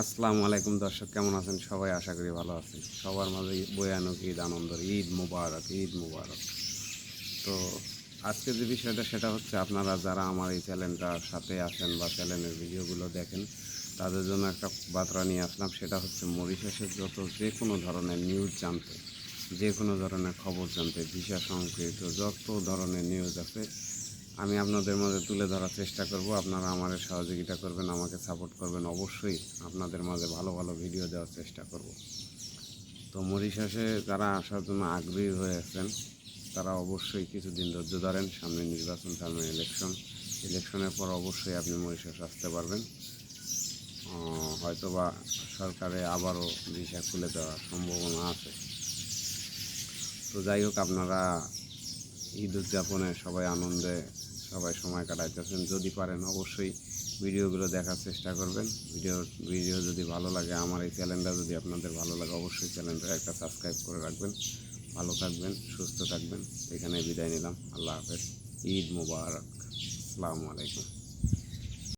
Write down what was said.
আসসালামু আলাইকুম দর্শক, কেমন আছেন? সবাই আশা করি ভালো আছেন। সবার মাঝে বয়ানুক ঈদ আনন্দ ঈদ মুবারক ঈদ মুবারক। তো আজকে যে বিষয়টা, সেটা হচ্ছে আপনারা যারা আমার এই চ্যানেলটার সাথে আছেন বা চ্যানেলের ভিডিওগুলো দেখেন, তাদের জন্য একটা বার্তা নিয়ে আসলাম। সেটা হচ্ছে মরিশাসের যত যে কোনো ধরনের নিউজ জানতে, যে কোনো ধরনের খবর জানতে, ভিসা সংক্রান্ত যত ধরনের নিউজ আছে আমি আপনাদের মাঝে তুলে ধরার চেষ্টা করব। আপনারা আমার সহযোগিতা করবেন, আমাকে সাপোর্ট করবেন। অবশ্যই আপনাদের মাঝে ভালো ভালো ভিডিও দেওয়ার চেষ্টা করব। তো মরিশাসে যারা আসার জন্য আগ্রহী হয়ে আছেন, তারা অবশ্যই কিছুদিন ধৈর্য ধরেন। সামনে নির্বাচন, সামনে ইলেকশন ইলেকশনের পর অবশ্যই আপনি মরিশাস আসতে পারবেন। হয়তোবা সরকারে আবারও ভিসা খুলে দেওয়ার সম্ভাবনা আছে। তো যাই হোক, আপনারা ঈদ উদযাপনে সবাই আনন্দে সবাই সময় কাটাইতেছেন। যদি পারেন অবশ্যই ভিডিওগুলো দেখার চেষ্টা করবেন। ভিডিও ভিডিও যদি ভালো লাগে, আমার এই চ্যানেলটা যদি আপনাদের ভালো লাগে, অবশ্যই চ্যানেলটা একটা সাবস্ক্রাইব করে রাখবেন। ভালো থাকবেন, সুস্থ থাকবেন। এখানে বিদায় নিলাম। আল্লাহ হাফেজ। ঈদ মুবারক। আসসালামু আলাইকুম।